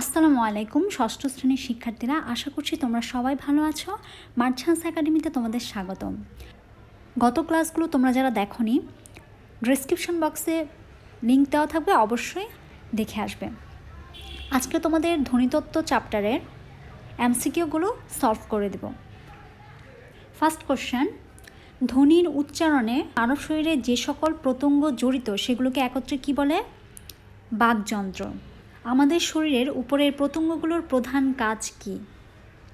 আসসালামু আলাইকুম, ষষ্ঠ শ্রেণির শিক্ষার্থীরা, আশা করছি তোমরা সবাই ভালো আছো। মার্চান্স একাডেমিতে তোমাদের স্বাগতম। গত ক্লাসগুলো তোমরা যারা দেখনি ডেসক্রিপশন বক্সে লিঙ্ক দেওয়া থাকবে, অবশ্যই দেখে আসবে। আজকে তোমাদের ধ্বনিতত্ত্ব চ্যাপ্টারের এমসিকিউগুলো সলভ করে দেব। ফার্স্ট কোশ্চেন ধ্বনির উচ্চারণে মানব শরীরে যে সকল প্রত্যঙ্গ জড়িত, সেগুলোকে একত্রে কি বলে? বাকযন্ত্র আমাদের শরীরের উপরের প্রত্যঙ্গগুলোর প্রধান কাজ কি?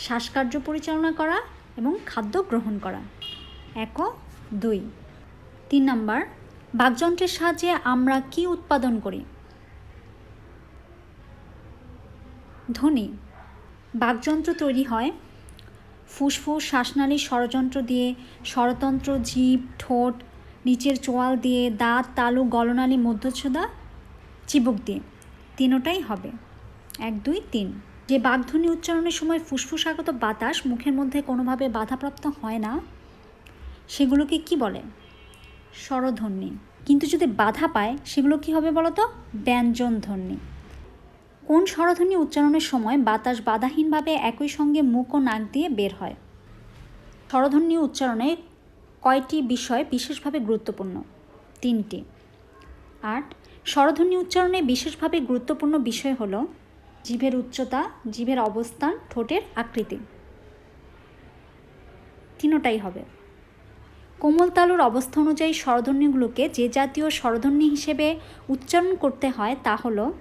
শ্বাসকার্য পরিচালনা করা এবং খাদ্য গ্রহণ করা। এক দুই। তিন নাম্বার বাকযন্ত্রের সাহায্যে আমরা কি উৎপাদন করি? ধ্বনি। বাকযন্ত্র তৈরি হয় ফুসফুস, শ্বাসনালী ষড়যন্ত্র দিয়ে ষড়তন্ত্র জিভ ঠোঁট, নিচের চোয়াল দিয়ে, দাঁত, তালু, গলনালী, মধ্যচ্ছদা, চিবুক দিয়ে। তিনোটাই হবে। এক, দুই, তিন। যে বাগধ্বনি উচ্চারণের সময় ফুসফুসাগত বাতাস মুখের মধ্যে কোনোভাবে বাধাপ্রাপ্ত হয় না, সেগুলোকে কি বলে? স্বরধ্বনি। কিন্তু যদি বাধা পায়, সেগুলো কি হবে বলো তো? ব্যঞ্জন ধ্বনি কোন স্বরধ্বনি উচ্চারণের সময় বাতাস বাধাহীনভাবে একই সঙ্গে মুখ ও নাক দিয়ে বের হয়? স্বরধ্বনি উচ্চারণে কয়টি বিষয় বিশেষভাবে গুরুত্বপূর্ণ? তিনটি। আট স্বরধ্বনি উচ্চারণে বিশেষভাবে গুরুত্বপূর্ণ বিষয় হল জিভের উচ্চতা জিভের অবস্থান, ঠোঁটের আকৃতি। তিনোটাই হবে। কোমল তালুর অবস্থা অনুযায়ী স্বরধ্বনিগুলোকে যে জাতীয় স্বরধ্বনি হিসেবে উচ্চারণ করতে হয় তা হল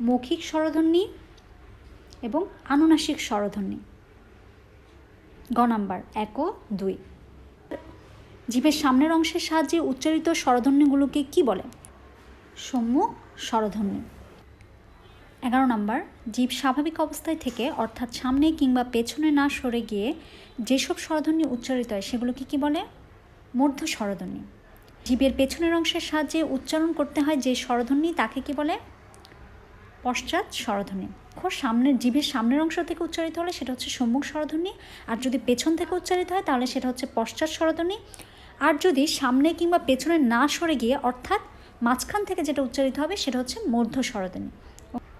মৌখিক স্বরধ্বনি এবং আনুনাসিক স্বরধ্বনি। গ নাম্বার, এক ও দুই। জীবের সামনের অংশের সাহায্যে উচ্চারিত স্বরধ্বনিগুলোকে কি বলে? সম্মুখ স্বরধ্বনি এগারো নম্বর, জীব স্বাভাবিক অবস্থায় থেকে, অর্থাৎ সামনে কিংবা পেছনে না সরে গিয়ে যেসব স্বরধ্বনি উচ্চারিত হয়, সেগুলোকে কি বলে? মধ্য স্বরধ্বনি জীবের পেছনের অংশের সাহায্যে উচ্চারণ করতে হয় যে স্বরধ্বনি তাকে কি বলে? পশ্চাৎ স্বরধ্বনি দেখো, সামনের, জীবের সামনের অংশ থেকে উচ্চারিত হলে সেটা হচ্ছে সম্মুখ স্বরধ্বনি আর যদি পেছন থেকে উচ্চারিত হয় তাহলে সেটা হচ্ছে পশ্চাৎ স্বরধ্বনি আর যদি সামনে কিংবা পেছনে না সরে গিয়ে অর্থাৎ মাঝখান থেকে যেটা উচ্চারিত হবে সেটা হচ্ছে মধ্য স্বরধ্বনি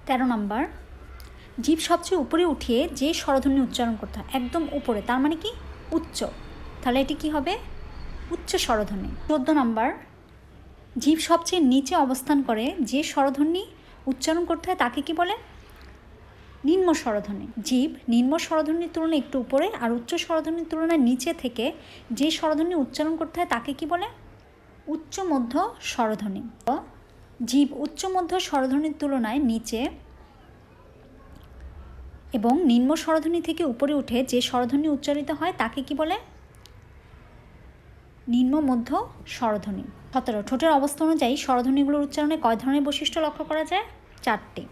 তেরো নম্বর, জীব সবচেয়ে উপরে উঠিয়ে যে স্বরধ্বনি উচ্চারণ করতে হয়, একদম উপরে, তার মানে কি? উচ্চ। তাহলে এটি কি হবে? উচ্চ স্বরধ্বনি। চোদ্দ নম্বর, জীব সবচেয়ে নিচে অবস্থান করে যে স্বরধ্বনি উচ্চারণ করতে হয় তাকে কি বলে? নিম্ন স্বরধ্বনি। জীব নিম্ন স্বরধ্বনির তুলনায় একটু উপরে আর উচ্চ স্বরধ্বনির তুলনায় নিচে থেকে যে স্বরধ্বনি উচ্চারণ করতে হয় তাকে কি বলে? উচ্চ মধ্য স্বরধ্বনি। জীব উচ্চ মধ্য স্বরধ্বনির তুলনায় নিচে এবং নিম্ন স্বরধ্বনি থেকে উপরে উঠে যে স্বরধ্বনি উচ্চারিত হয় তাকে কি বলে? নিম্ন মধ্য স্বরধ্বনি। সতেরো, ঠোঁটের অবস্থা অনুযায়ী স্বরধ্বনিগুলোর উচ্চারণে কয় ধরনের বৈশিষ্ট্য লক্ষ্য করা যায়? চারটি।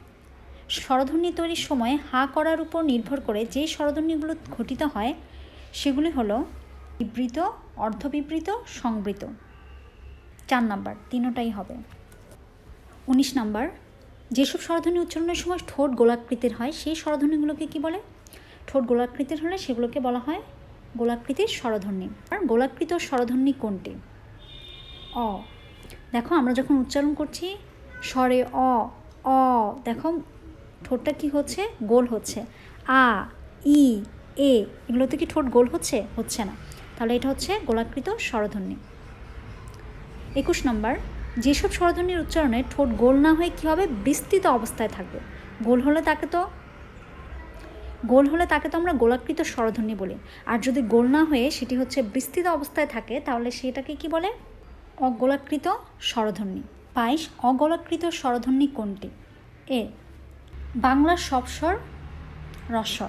স্বরধ্বনি তৈরির সময় হা করার উপর নির্ভর করে যে স্বরধ্বনিগুলো ঘটিত হয়, সেগুলি হলো বিবৃত, অর্ধবিবৃত, সংবৃত। চার নাম্বার, তিনোটাই হবে। উনিশ নাম্বার, যেসব স্বরধ্বনি উচ্চারণের সময় ঠোঁট গোলাকৃতির হয়, সেই স্বরধ্বনিগুলোকে কি বলে? ঠোঁট গোলাকৃতির হলে সেগুলোকে বলা হয় গোলাকৃতির স্বরধ্বনি। আর গোলাকৃত স্বরধ্বনি কোনটি? অ। দেখো আমরা যখন উচ্চারণ করছি, স্বরে অ অ, দেখো ঠোঁটটা কি হচ্ছে? গোল হচ্ছে। আ, ই, এ, এগুলোতে কি ঠোঁট গোল হচ্ছে? হচ্ছে না। তাহলে এটা হচ্ছে গোলাকৃত স্বরধ্বনি। একুশ নম্বর, যেসব স্বরধ্বনির উচ্চারণে ঠোঁট গোল না হয়ে কী হবে? বিস্তৃত অবস্থায় থাকবে। গোল হলে তাকে তো, গোল হলে তাকে তো আমরা গোলাকৃত স্বরধ্বনি বলি। আর যদি গোল না হয়ে সেটি হচ্ছে বিস্তৃত অবস্থায় থাকে, তাহলে সেটাকে কি বলে? অগোলাকৃত স্বরধ্বনি। বাইশ, অগোলাকৃত স্বরধ্বনি কোনটি? এ বাংলার সব স্বর রস্বর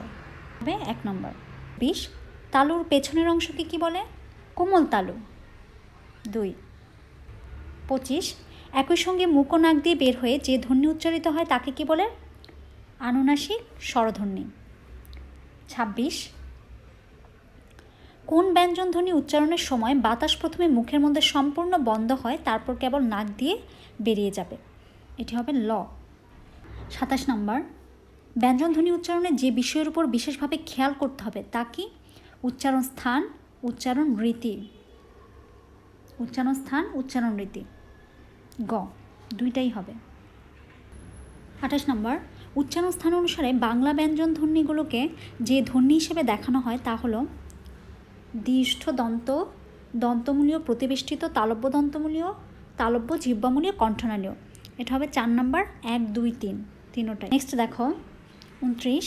হবে এক নম্বর। বিশ, তালুর পেছনের অংশকে কি বলে? কোমল তালু। দুই। পঁচিশ, একই সঙ্গে মুখ নাক দিয়ে বের হয়ে যে ধ্বনি উচ্চারিত হয় তাকে কি বলে? আনুনাসিক স্বরধ্বনি। ছাব্বিশ, কোন ব্যঞ্জন ধ্বনি উচ্চারণের সময় বাতাস প্রথমে মুখের মধ্যে সম্পূর্ণ বন্ধ হয়, তারপর কেবল নাক দিয়ে বেরিয়ে যাবে? এটি হবে ল। সাতাশ নম্বর। ব্যঞ্জন ধ্বনি উচ্চারণে যে বিষয়ের উপর বিশেষভাবে খেয়াল করতে হবে তা কি? উচ্চারণ স্থান, উচ্চারণ রীতি। উচ্চারণ স্থান, উচ্চারণ রীতি। গ, দুইটাই হবে। আঠাশ নম্বর। উচ্চারণ স্থান অনুসারে বাংলা ব্যঞ্জন ধ্বনিগুলোকে যে ধ্বনি হিসেবে দেখানো হয় তা হলো দৃষ্ঠ দন্ত দন্তমূলীয়, প্রতিবেষ্টিত, তালব্য দন্তমূলীয়, তালব্য জিহ্বামূলীয় কণ্ঠনালীয়। এটা হবে চার নম্বর, এক, দুই, তিন। তিনোটাই নেক্সট দেখো, উনত্রিশ।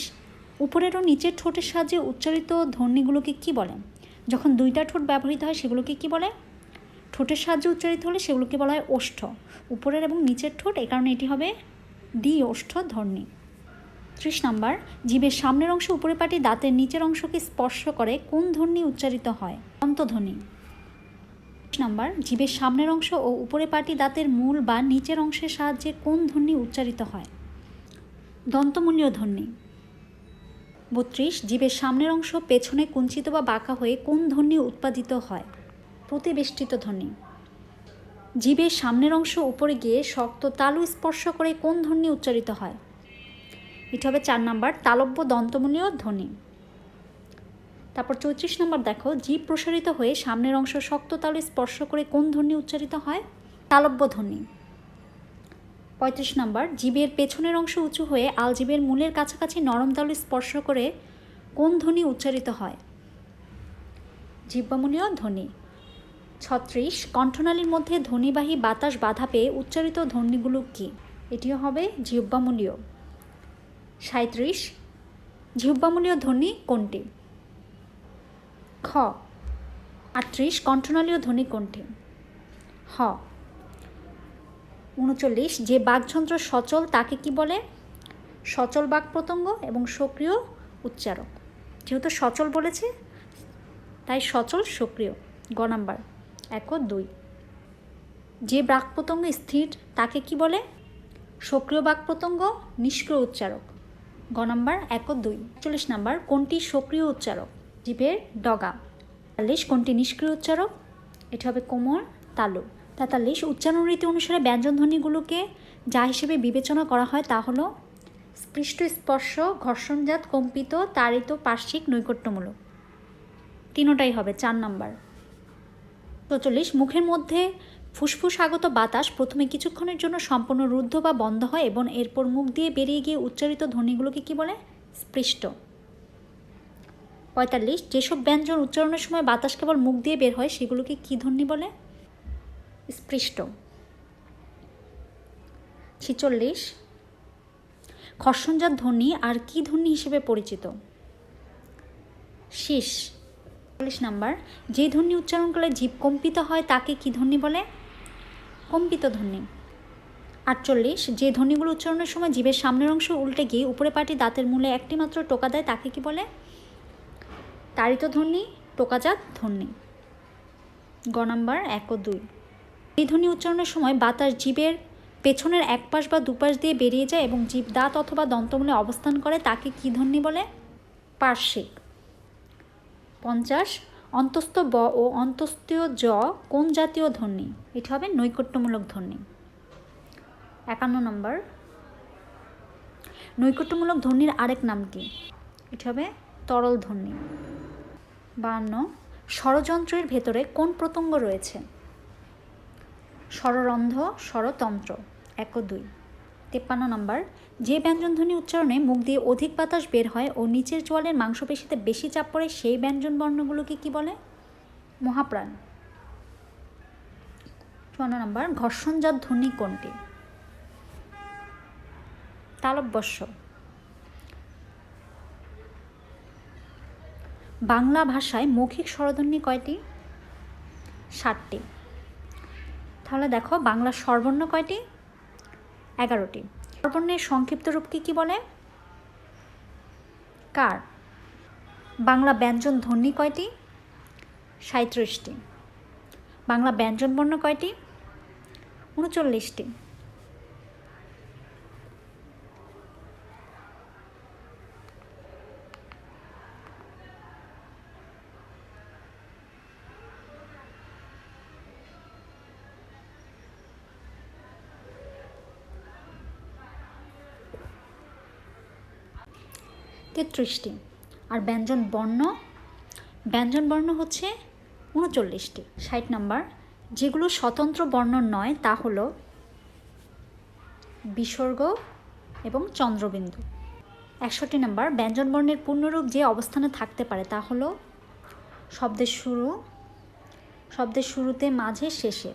উপরের ও নিচের ঠোঁটের সাহায্যে উচ্চারিত ধ্বনিগুলোকে কি বলে? যখন দুইটা ঠোঁট ব্যবহৃত হয়, সেগুলোকে কি বলে? ঠোঁটের সাহায্যে উচ্চারিত হলে সেগুলোকে বলা হয় ওষ্ঠ। উপরের এবং নিচের ঠোঁট এই কারণে এটি হবে দ্বি ওষ্ঠ ধ্বনি। ত্রিশ নাম্বার, জীবের সামনের অংশ উপরে পাটি দাঁতের নিচের অংশকে স্পর্শ করে, কোন ধ্বনি উচ্চারিত হয়? অন্তধ্বনি নাম্বার, জীবের সামনের অংশ ও উপরে পাটি দাঁতের মূল বা নিচের অংশের সাহায্যে কোন ধ্বনি উচ্চারিত হয়? দন্তমূলীয় ধ্বনি বত্রিশ, জীবের সামনের অংশ, পেছনে কুঞ্চিত বা বাঁকা হয়ে কোন ধ্বনি উৎপাদিত হয়? প্রতিবেষ্টিত ধ্বনি জীবের সামনের অংশ উপরে গিয়ে শক্ত তালু স্পর্শ করে কোন ধ্বনি উচ্চারিত হয়? এটা হবে চার নাম্বার, তালব্য দন্তমূলীয় ধ্বনি তারপর চৌত্রিশ নম্বর দেখো, জীব প্রসারিত হয়ে সামনের অংশ শক্ত তালু স্পর্শ করে কোন ধ্বনি উচ্চারিত হয়? তালব্য ধ্বনি পঁয়ত্রিশ নম্বর, জীবের পেছনের অংশ উঁচু হয়ে আলজীবের মূলের কাছাকাছি নরম তালু স্পর্শ করে কোন ধ্বনি উচ্চারিত হয়? জিহ্বামূলীয় ধ্বনি। ছত্রিশ, কণ্ঠনালীর মধ্যে ধ্বনিবাহী বাতাস বাধা পেয়ে উচ্চারিত ধ্বনিগুলো কী? এটিও হবে জিহ্বামূলীয় সাঁত্রিশ জিহ্বামূলীয় ধ্বনি কোনটি? খ, আটত্রিশ, কণ্ঠনালীয় ধ্বনি কোনটি? হ উনচল্লিশ, যে বাঘযন্ত্র সচল তাকে কি বলে? সচল বাক প্রত্যঙ্গ এবং সক্রিয় উচ্চারক। যেহেতু সচল বলেছে, তাই সচল, সক্রিয়। গ নাম্বার, এক দুই। যে বাঘ প্রত্যঙ্গ স্থির, তাকে কি বলে? সক্রিয় বাক প্রত্যঙ্গ, নিষ্ক্রিয় উচ্চারক। গ নাম্বার, এক দুই। চল্লিশ নাম্বার, কোনটি সক্রিয় উচ্চারক? জীবের ডগা। তেতাল্লিশ কোনটি নিষ্ক্রিয় উচ্চারক? এটা হবে কোমর, তালু। তেতাল্লিশ, উচ্চারণ রীতি অনুসারে ব্যঞ্জনধ্বনিগুলোকে যা হিসেবে বিবেচনা করা হয় তা হলো স্পৃষ্ট স্পর্শ ঘর্ষণজাত, কম্পিত, তাড়িত, পার্শ্বিক, নৈকট্যমূলক। তিনোটাই হবে, চার নাম্বার। চল্লিশ, মুখের মধ্যে ফুসফুস আগত বাতাস প্রথমে কিছুক্ষণের জন্য সম্পূর্ণ রুদ্ধ বা বন্ধ হয় এবং এরপর মুখ দিয়ে বেরিয়ে গিয়ে উচ্চারিত ধ্বনিগুলোকে কি বলে? স্পৃষ্ট। পঁয়তাল্লিশ, যেসব ব্যঞ্জন উচ্চারণের সময় বাতাস কেবল মুখ দিয়ে বের হয়, সেগুলোকে কি ধ্বনি বলে? স্পৃষ্ট। ছিচল্লিশ, খর্ষণজাত ধ্বনি আর কি ধ্বনি হিসেবে পরিচিত? শীষ, চল্লিশ নাম্বার, যে ধ্বনি উচ্চারণকালে জীব কম্পিত হয় তাকে কি ধ্বনি বলে? কম্পিত ধ্বনি। আটচল্লিশ, যে ধ্বনিগুলো উচ্চারণের সময় জীবের সামনের অংশ উল্টে গিয়ে উপরে পাটি দাঁতের মূলে একটি মাত্র টোকা দেয় তাকে কি বলে? তাড়িত ধ্বনি, টোকাজাত ধ্বনি। গ নাম্বার, এক ও দুই। এই উচ্চারণের সময় বাতাস জীবের পেছনের এক পাশ বা দুপাশ দিয়ে বেরিয়ে যায় এবং জীব দাঁত অথবা দন্তমূলে অবস্থান করে, তাকে কি ধ্বনি বলে? পার্শ্বিক। পঞ্চাশ, অন্তস্থ ব ও অন্তস্থীয় জ কোন জাতীয় ধ্বনি এটি হবে নৈকট্যমূলক ধ্বনি একান্ন নম্বর। নৈকট্যমূলক ধ্বনির আরেক নাম কি? এটি হবে তরল ধ্বনি বান্ন, ষড়যন্ত্রের ভেতরে কোন প্রত্যঙ্গ রয়েছে? স্বররন্ধ্র, স্বরতন্ত্র, এক ও দুই। তেপ্পান্ন নম্বর, যে ব্যঞ্জনধ্বনি উচ্চারণে মুখ দিয়ে অধিক বাতাস বের হয় ও নিচের জোয়ালের মাংসপেশিতে বেশি চাপ পড়ে সেই ব্যঞ্জন বর্ণগুলোকে কি বলে? মহাপ্রাণ। চুয়ান্ন নম্বর, ঘর্ষণজাত ধ্বনি কোনটি? তালব্যস্য। বাংলা ভাষায় মৌখিক স্বরধ্বনি কয়টি? ষাটটি। তাহলে দেখো বাংলা স্বরবর্ণ কয়টি? এগারোটি। স্বরবর্ণের সংক্ষিপ্ত রূপকে কি বলে? কার? বাংলা ব্যঞ্জন ধ্বনি কয়টি? সাঁত্রিশটি বাংলা ব্যঞ্জন বর্ণ কয়টি? উনচল্লিশটি। তেত্রিশটি। আর ব্যঞ্জন বর্ণ ব্যঞ্জন বর্ণ হচ্ছে উনচল্লিশটি। ষাট নাম্বার। যেগুলো স্বতন্ত্র বর্ণ নয়, তা হলো বিসর্গ এবং চন্দ্রবিন্দু। একষট্টি নম্বর। ব্যঞ্জনবর্ণের পূর্ণরূপ যে অবস্থানে থাকতে পারে, তা হলো শব্দের শুরু, শব্দের শুরুতে, মাঝে, শেষে।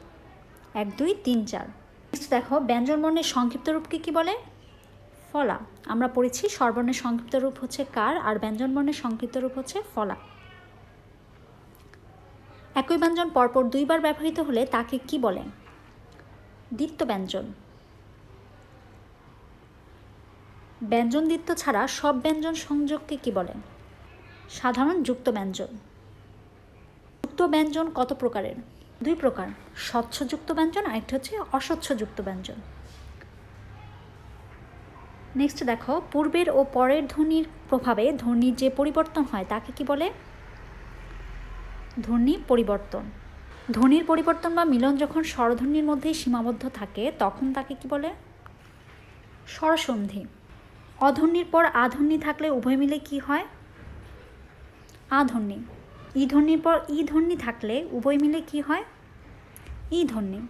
এক, দুই, তিন, চার। দেখো ব্যঞ্জনবর্ণের সংক্ষিপ্ত রূপকে কী বলে? ফলা। আমরা পড়েছি স্বরবর্ণের সংক্ষিপ্ত রূপ হচ্ছে কার আর ব্যঞ্জনবর্ণের সংক্ষিপ্ত রূপ হচ্ছে ফলা। একই ব্যঞ্জন পরপর দুইবার ব্যবহৃত হলে তাকে কি বলে? দ্বিত্ব ব্যঞ্জন। ব্যঞ্জন দ্বিত্ব ছাড়া সব ব্যঞ্জন সংযোগকে কি বলে? সাধারণ যুক্ত ব্যঞ্জন। যুক্ত ব্যঞ্জন কত প্রকারের? দুই প্রকার। স্বচ্ছযুক্ত ব্যঞ্জন, আরেকটি হচ্ছে অস্বচ্ছযুক্ত ব্যঞ্জন। নেক্সট দেখো, পূর্বের ও পরের ধ্বনির প্রভাবে ধ্বনির যে পরিবর্তন হয়, তাকে কি বলে? ধ্বনি পরিবর্তন। ধ্বনির পরিবর্তন বা মিলন যখন স্বরধ্বনির মধ্যেই সীমাবদ্ধ থাকে, তখন তাকে কি বলে? স্বরসন্ধি। অধ্বনির পর আধ্বনি থাকলে উভয় মিলে কি হয়? আধ্বনি। ই ধ্বনির পর ই ধ্বনি থাকলে উভয় মিলে কি হয়? ই ধ্বনি।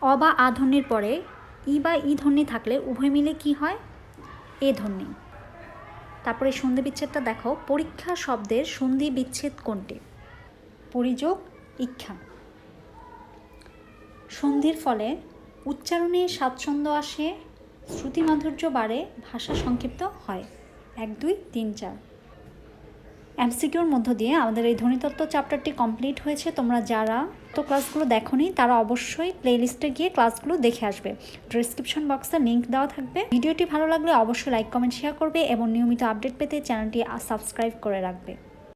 অ বা আধ্বনির পরে ই বা ই ধ্বনি থাকলে উভয় মিলে কি হয়? এ ধ্বনি তারপরে সন্ধি বিচ্ছেদটা দেখো। পরীক্ষা শব্দের সন্ধি বিচ্ছেদ কোনটি? পরিযোগ, ইচ্ছা। সন্ধির ফলে উচ্চারণে স্বাচ্ছন্দ্য আসে, শ্রুতি মাধুর্য বাড়ে, ভাষা সংক্ষিপ্ত হয়। এক, দুই, তিন, চার। এমসিকিউর মধ্য দিয়ে আমাদের এই ধ্বনিতত্ত্ব চ্যাপ্টারটি কমপ্লিট হয়েছে। তোমরা যারা তো ক্লাসগুলো দেখোনি, তারা অবশ্যই প্লেলিস্টে গিয়ে ক্লাসগুলো দেখে আসবে। ডিসক্রিপশন বক্সে লিঙ্ক দেওয়া থাকবে। ভিডিওটি ভালো লাগলে অবশ্যই লাইক কমেন্ট শেয়ার করবে এবং নিয়মিত আপডেট পেতে চ্যানেলটি সাবস্ক্রাইব করে রাখবে।